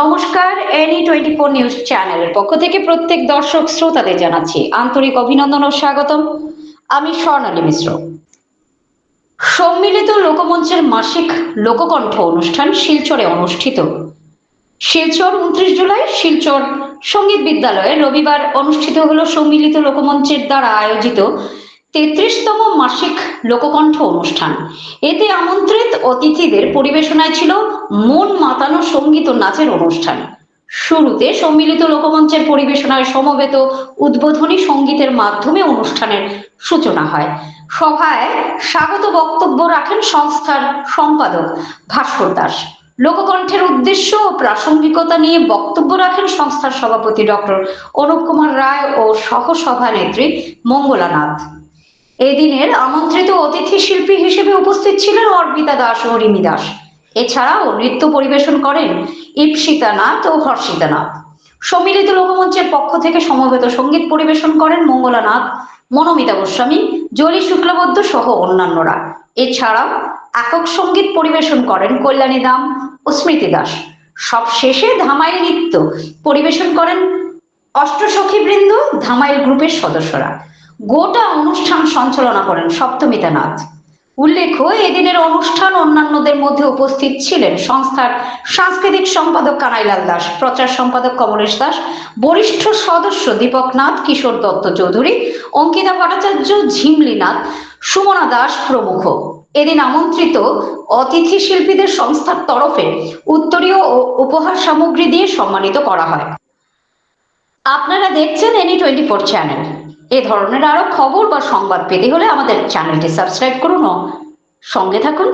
নমস্কার any twenty four news চ্যানেলের পক্ষ থেকে প্রত্যেক দর্শক শ্রোতাদের জানাচ্ছি আন্তরিক অভিনন্দন ও স্বাগতম। আমি স্বর্ণালী মিশ্র। সম্মিলিত লোকমঞ্চের মাসিক লোককণ্ঠ অনুষ্ঠান শিলচরে অনুষ্ঠিত। শিলচর উনত্রিশ জুলাই শিলচর সংগীত বিদ্যালয়ে রবিবার অনুষ্ঠিত হলো সম্মিলিত লোকমঞ্চের দ্বারা আয়োজিত তেত্রিশতম মাসিক লোককণ্ঠ অনুষ্ঠান। এতে আমন্ত্রিত অতিথিদের পরিবেশনায় ছিল মন মাতানো সংগীত ও নাচের অনুষ্ঠান। শুরুতে সম্মিলিত লোকমঞ্চের পরিবেশনায় সমবেত উদ্বোধনী সঙ্গীতের মাধ্যমে অনুষ্ঠানের সূচনা হয়। সভায় স্বাগত বক্তব্য রাখেন সংস্থার সম্পাদক ভাস্কর দাস। লোককণ্ঠের উদ্দেশ্য ও প্রাসঙ্গিকতা নিয়ে বক্তব্য রাখেন সংস্থার সভাপতি ডক্টর অনুপ কুমার রায় ও সহসভানেত্রী মঙ্গলা নাথ এদিনের আমন্ত্রিত অতিথি শিল্পী হিসেবে উপস্থিত ছিলেন অর্পিতা দাস ও রিমি দাস। এছাড়াও নৃত্য পরিবেশন করেন ইপসিতা নাথ ও হর্ষিতা নাথ সম্মিলিত লোকমঞ্চের পক্ষ থেকে সমবেত সংগীত পরিবেশন করেন মঙ্গলা নাথ মনোমিতা গোস্বামী, জলি শুক্লবদ্ধ সহ অন্যান্যরা। এছাড়াও একক সংগীত পরিবেশন করেন কল্যাণী দাম ও স্মৃতি দাস। সব শেষে ধামাইল নৃত্য পরিবেশন করেন অষ্টসখী বৃন্দ ধামাইল গ্রুপের সদস্যরা। গোটা অনুষ্ঠান সঞ্চালনা করেন সপ্তমিতা নাথ উল্লেখ্য, এদিনের অনুষ্ঠান অন্যান্যদের মধ্যে উপস্থিত ছিলেন সংস্থার সাংস্কৃতিক সম্পাদক কানাইলাল দাস, প্রচার সম্পাদক কমলেশ দাস, বরিষ্ঠ সদস্য দীপক নাথ, কিশোর দত্ত চৌধুরী, অঙ্কিতা ভট্টাচার্য, ঝিমলি নাথ, সুমনা দাস প্রমুখ। এদিন আমন্ত্রিত অতিথি শিল্পীদের সংস্থার তরফে উত্তরীয় ও উপহার সামগ্রী দিয়ে সম্মানিত করা হয়। আপনারা দেখছেন এনি টোয়েন্টি ফোর চ্যানেল। এ ধরনের আরও খবর বা সংবাদ পেতে হলে আমাদের চ্যানেলটি সাবস্ক্রাইব করুন ও সঙ্গে থাকুন।